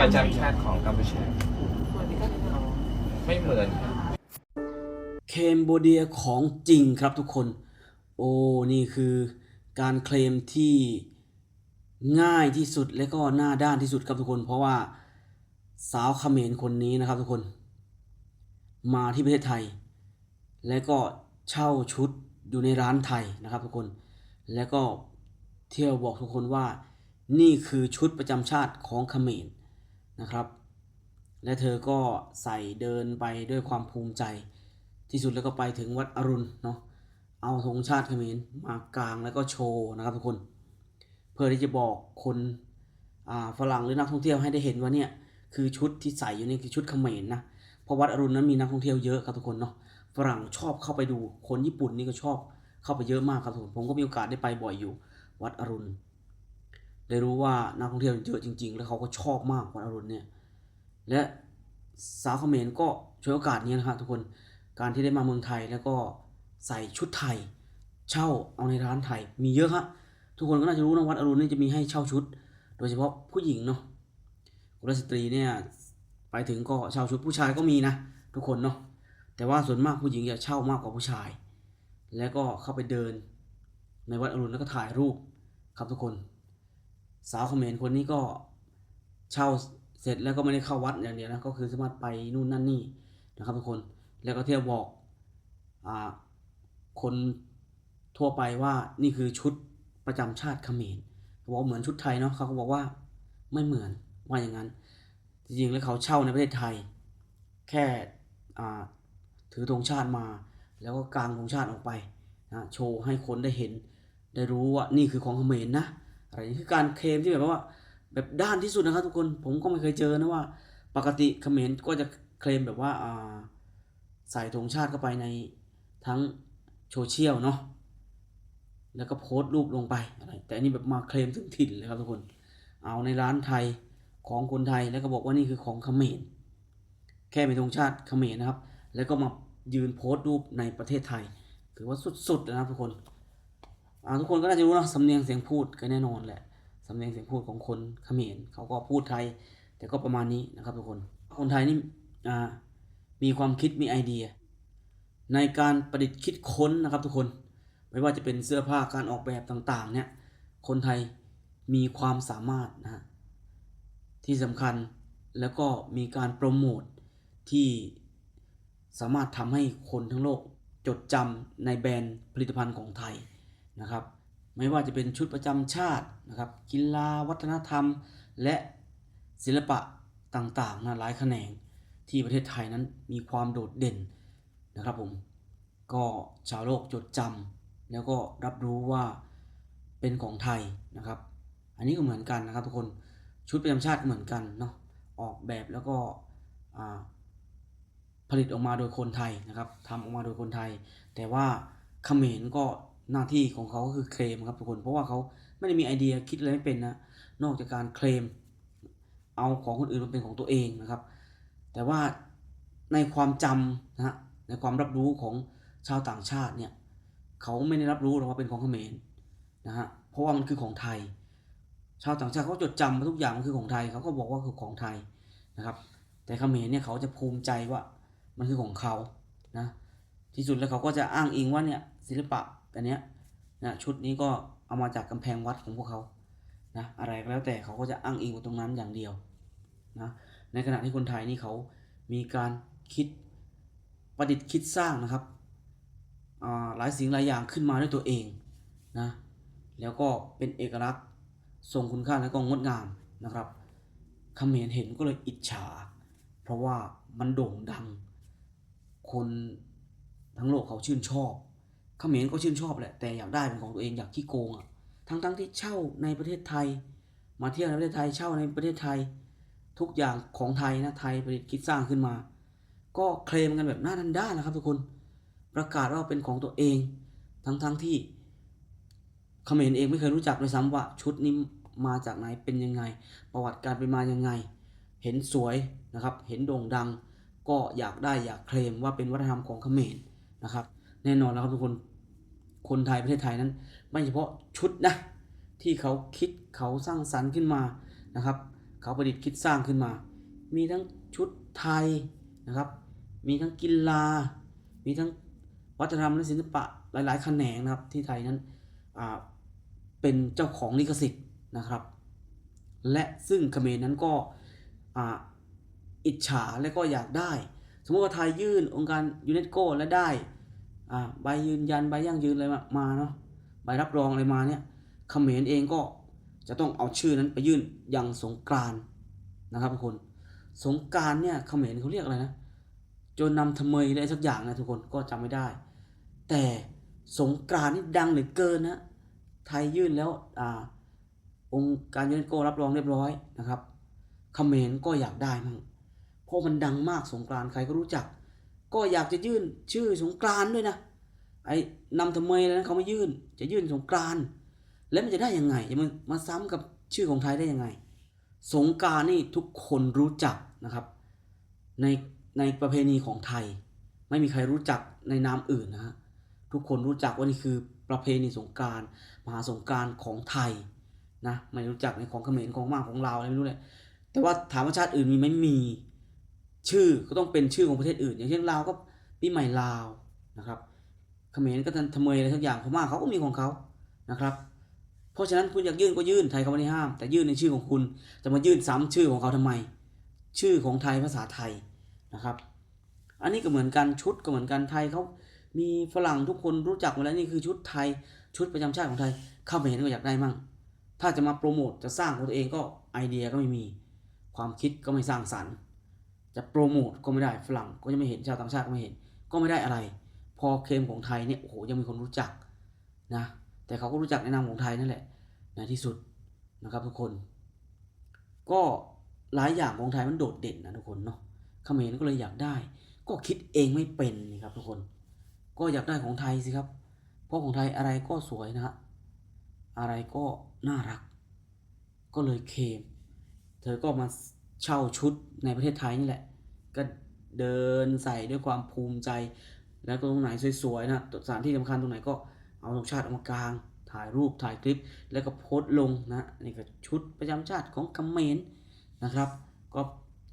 ประจำชาติของกัมพูชาไม่เหมือนเคมโบเดียของจริงครับทุกคน โอ้นี่คือการเคลมที่ง่ายที่สุดและก็หน้าด้านที่สุดครับทุกคน เพราะว่าสาวเขมรคนนี้นะครับทุกคน มาที่ประเทศไทย และก็เช่าชุดอยู่ในร้านไทยนะครับทุกคน แล้วก็เที่ยวบอกทุกคนว่า นี่คือชุดประจำชาติของเขมร นะครับ และเธอก็ใส่เดินไปด้วยความภูมิใจ ที่สุดแล้วก็ไปถึงวัดอรุณเนาะเอาธงชาติเขมรมากางแล้วก็โชว์นะครับทุกคน เพื่อที่จะบอกคนฝรั่งหรือนักท่องเที่ยวให้ได้เห็นว่าเนี่ยคือชุดที่ใส่อยู่นี่คือชุดเขมรนะเพราะวัดอรุณนั้นมีนักท่องเที่ยวเยอะครับทุกคนเนาะฝรั่งชอบเข้าไปดูคนญี่ปุ่นนี่ก็ชอบเข้าไปเยอะมากครับทุกคนผมก็มีโอกาสได้ไปบ่อยอยู่ วัดอรุณ ได้รู้ว่านักท่องเที่ยวเยอะจริง ๆ แล้วเขาก็ชอบมากวัดอรุณเนี่ย และสาวเขมรก็ช่วยโอกาสนี้นะครับทุกคน การที่ได้มาเมืองไทยแล้วก็ใส่ชุดไทย เช่าเอาในร้านไทยมีเยอะครับทุกคนก็น่าจะรู้นะวัดอรุณนี่จะมีให้เช่าชุด โดยเฉพาะผู้หญิงเนาะกุลสตรีเนี่ยไปถึงก็เช่าชุดผู้ชายก็มีนะ ทุกคนเนาะแต่ว่าส่วนมากผู้หญิงจะเช่ามากกว่าผู้ชาย แล้วก็เข้าไปเดิน ในวัดอรุณแล้วก็ถ่ายรูปครับทุกคน สาวเขมรคนนี้ก็เช่าเสร็จแล้วก็ไม่ได้เข้าวัดอย่างเดียวนะก็คือสามารถไปนู่นนั่นนี่นะครับทุกคนแล้วก็เที่ยวบอกอคนทั่วไปว่านี่คือชุดประจำชาติเขมรเขาบอกเหมือนชุดไทยเนาะเขาก็บอกว่าไม่เหมือนว่าอย่างนั้น จริงๆแล้วเขาเช่าในประเทศไทย แค่ถือธงชาติมา แล้วก็กางธงชาติออกไปนะโชว์ให้คนได้เห็น ได้รู้ว่านี่คือของเขมรนะ อะไรนี่คือการเคลมที่แบบว่า แบบด้านที่สุดนะครับ ทุกคนผมก็ไม่เคยเจอนะว่า ปกติเขมรก็จะเคลมแบบว่าใส่ธงชาติเข้าไปในทั้งโซเชียลเนาะแล้วก็โพสต์รูปลงไปอะไรแต่อันนี้แบบมาเคลมถึงถิ่นเลยครับทุกคน เอาในร้านไทยของคนไทยแล้วก็บอกว่านี่คือของเขมรแค่เป็นธงชาติเขมรนะครับ แล้วก็มายืนโพสต์รูปในประเทศไทยถือว่าสุดๆนะครับทุกคน ทุกคนก็น่าจะรู้นะสำเนียงเสียงพูดก็แน่นอนแหละสำเนียงเสียงพูดของคนเขมรเขาก็พูดไทย แต่ก็ประมาณนี้นะครับทุกคนคนไทยนี่มีความคิดมีไอเดีย ในการประดิษฐ์คิดค้นนะครับทุกคนไม่ว่าจะเป็นเสื้อผ้าการออกแบบต่างๆเนี่ยคนไทยมีความสามารถนะฮะที่สำคัญแล้วก็มีการโปรโมทที่สามารถทำให้คนทั้งโลกจดจำในแบรนด์ผลิตภัณฑ์ของไทย นะครับ ไม่ว่าจะเป็นชุดประจำชาตินะครับ กีฬาวัฒนธรรม และศิลปะต่างๆนะหลายแขนงที่ประเทศไทยนั้นมีความโดดเด่นนะครับผมก็ชาวโลกจดจำแล้วก็รับรู้ว่าเป็นของไทยนะครับ อันนี้ก็เหมือนกันนะครับทุกคนชุดประจำชาติเหมือนกันเนาะออกแบบแล้วก็ผลิตออกมาโดยคนไทยนะครับทำออกมาโดยคนไทย แต่ว่าเขมรก็ หน้าที่ของเขาก็คือเคลมครับทุกคนเพราะว่าเขาไม่ได้มีไอเดียคิดอะไรไม่เป็นนะนอกจากการเคลม เอาของคนอื่นมาเป็นของตัวเองนะครับ แต่ว่าในความจำนะฮะในความรับรู้ของชาวต่างชาติเนี่ยเขาไม่ได้รับรู้หรอกว่าเป็นของเขมรนะฮะเพราะว่ามันคือของไทย ชาวต่างชาติเขาจดจำว่าทุกอย่างมันคือของไทยเขาก็บอกว่าคือของไทยนะครับ แต่เขมรเนี่ยเขาจะภูมิใจว่ามันคือของเขานะที่สุดแล้วเขาก็จะอ้างอิงว่าเนี่ยศิลปะ อันเนี้ยนะชุดนี้ก็เอามาจากกำแพงวัดของพวกเขานะอะไรก็แล้วแต่เขาก็จะอ้างอิงตรงนั้นอย่างเดียวนะในขณะที่คนไทยนี่เขามีการคิดประดิษฐ์คิดสร้างนะครับหลายสิ่งหลายอย่างขึ้นมาด้วยตัวเองนะแล้วก็เป็นเอกลักษณ์ทรงคุณค่าและก็งดงามนะครับเขมรเห็นก็เลยอิจฉา เพราะว่ามันโด่งดัง คนทั้งโลกเขาชื่นชอบ เขมรก็ชื่นชอบแหละแต่อยากได้เป็นของตัวเองอยากขี้โกงอะทั้งทั้งที่เช่าในประเทศไทย มาเที่ยวในประเทศไทยเช่าในประเทศไทย ทุกอย่างของไทยนะไทยประดิษฐ์คิดสร้างขึ้นมา ก็เคลมกันแบบหน้าดันด้านนะครับทุกคนประกาศว่าเป็นของตัวเอง ทั้งทั้งที่เขมรเองไม่เคยรู้จักเลยซ้ำว่าชุดนี้มาจากไหนเป็นยังไง ประวัติการเป็นมายังไง เห็นสวยนะครับ เห็นโด่งดัง ก็อยากได้อยากเคลมว่าเป็นวัฒนธรรมของเขมรนะครับ แน่นอนแล้วครับทุกคน คนไทยประเทศไทยนั้น ไม่เฉพาะชุดนะที่เขาคิดเขาสร้างสรรค์ขึ้นมานะครับ เขาประดิษฐ์คิดสร้างขึ้นมา มีทั้งชุดไทยนะครับ มีทั้งกีฬา มีทั้งวัฒนธรรมและศิลปะหลายๆ แขนงนะครับที่ไทยนั้นเป็นเจ้าของลิขสิทธิ์นะครับ และซึ่งเขมรนั้นก็อิจฉาและก็อยากได้ สมมติว่าไทยยื่นองค์การยูเนสโกและได้ ใบยืนยันใบยั่งยืนอะไรมาเนาะใบรับรองอะไรมาเนี่ยเขมรเองก็จะต้องเอาชื่อนั้นไปยื่นยังสงกรานนะครับทุกคน สงกรารเนี่ยเขมรเขาเรียกอะไรนะจนนำทำเมยอะไรสักอย่างนะทุกคนก็จำไม่ได้ แต่สงกรานนี่ดังเหลือเกินนะไทยยื่นแล้วอ่าองค์การยูเนสโกรับรองเรียบร้อยนะครับเขมรก็อยากได้มั่งเพราะมันดังมากสงกรานใครก็รู้จัก ก็อยากจะยื่นชื่อสงกรานด้วยนะไอ้นำทำไมแล้วเขาไม่ยื่น จะยื่นสงกรานแล้วมันจะได้ยังไงจะมันมาซ้ำกับชื่อของไทยได้ยังไง สงกรารนี่ทุกคนรู้จักนะครับ ในในประเพณีของไทย ไม่มีใครรู้จักในนามอื่นนะฮะทุกคนรู้จักว่านี่คือประเพณีสงกรารมหาสงกรารของไทยนะไม่รู้จักในของเขมรของมากของลาวอะไรไม่รู้เลยแต่ว่าถามว่าชาติอื่นมีไหมมี ชื่อก็ต้องเป็นชื่อของประเทศอื่น อย่างเช่นลาวก็ปีใหม่ลาวนะครับเขมรก็ทำเมยอะไรทุกอย่างพม่าเขาก็มีของเขานะครับ เพราะฉะนั้นคุณอยากยื่นก็ยื่นไทยเขาไม่ได้ห้าม แต่ยื่นในชื่อของคุณจะมายื่นซ้ำชื่อของเขาทำไม ชื่อของไทยภาษาไทยนะครับ อันนี้ก็เหมือนกันชุดก็เหมือนกันไทยเขามีฝรั่งทุกคนรู้จักหมดแล้วนี่คือชุดไทยชุดประจำชาติของไทยเข้าไปเห็นก็อยากได้มั่ง ถ้าจะมาโปรโมทจะสร้างของตัวเองก็ไอเดียก็ไม่มี ความคิดก็ไม่สร้างสรรค์ จะโปรโมทก็ไม่ได้ฝรั่งก็ยังไม่เห็นชาวต่างชาติก็ไม่เห็น ก็ไม่ได้อะไร พอเคมของไทยเนี่ยโอ้โหยังมีคนรู้จักนะแต่เขาก็รู้จักในนามของไทยนั่นแหละในที่สุดนะครับทุกคน ก็หลายอย่างของไทยมันโดดเด่นนะทุกคนเนาะเขมรก็เลยอยากได้ ก็คิดเองไม่เป็นนี่ครับทุกคน ก็อยากได้ของไทยสิครับเพราะของไทยอะไรก็สวยนะฮะอะไรก็น่ารัก ก็เลยเคม เธอก็มา เช่าชุดในประเทศไทยนี่แหละ ก็เดินใส่ด้วยความภูมิใจ แล้วก็ตรงไหนสวยๆนะสถานที่สำคัญตรงไหนก็เอาธงชาติออกมากลาง ถ่ายรูปถ่ายคลิป แล้วก็โพสต์ลงนะนี่ก็ชุดประจำชาติของกัมเมรนะครับ ก็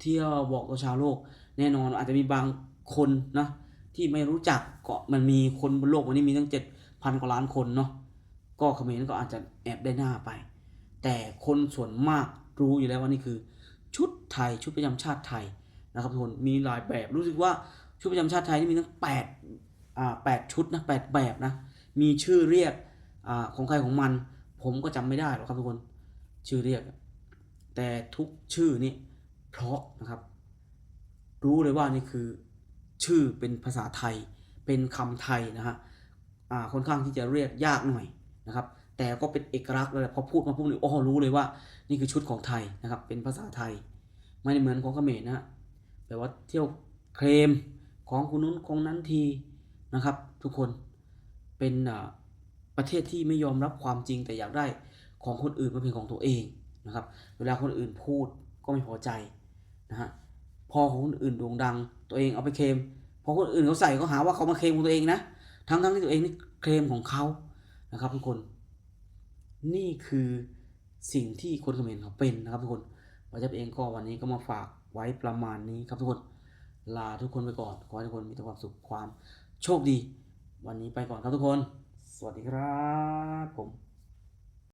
เที่ยวบอกกับชาวโลก แน่นอนอาจจะมีบางคนนะที่ไม่รู้จักก็มันมีคนบนโลกวันนี้มีตั้งเจ็ดพันกว่าล้านคนเนาะก็เขมรก็อาจจะแอบได้หน้าไป แต่คนส่วนมากรู้อยู่แล้วว่านี่คือ ชุดไทยชุดประจำชาติไทยนะครับทุกคนมีหลายแบบรู้สึกว่าชุดประจำชาติไทยนี่มีทั้งแปดอ่าแปดชุดนะแปดแบบนะมีชื่อเรียกอ่าของใครของมัน ผมก็จำไม่ได้หรอกครับทุกคนชื่อเรียก แต่ทุกชื่อนี่เพราะนะครับ รู้เลยว่านี่คือชื่อเป็นภาษาไทยเป็นคำไทยนะฮะอ่าค่อนข้างที่จะเรียกยากหน่อยนะครับ แต่ก็เป็นเอกลักษณ์เลยพอพูดมาปุ๊บนี่โอ้รู้เลยว่า นี่คือชุดของไทยนะครับ เป็นภาษาไทย ไม่ได้เหมือนของเขมรนะฮะแปลว่าเที่ยวเคลมของคนนู้นของนั้นทีนะครับ ทุกคนเป็นประเทศที่ไม่ยอมรับความจริงแต่อยากได้ของคนอื่นมาเป็นของตัวเองนะครับ เวลาคนอื่นพูดก็ไม่พอใจนะฮะพอของคนอื่นโด่งดัง ตัวเองเอาไปเคลมพอคนอื่นเขาใส่ก็หาว่าเขามาเคลมของตัวเองนะทั้งทั้งที่ตัวเองนี่เคลมของเขานะครับทุกคน นี่คือสิ่งที่คนเขมรเขาเป็นนะครับทุกคนวัจับเองก็วันนี้ก็มาฝากไว้ประมาณนี้ครับทุกคน ลาทุกคนไปก่อน ขอให้ทุกคนมีแต่ความสุขความโชคดี วันนี้ไปก่อนครับทุกคน สวัสดีครับผม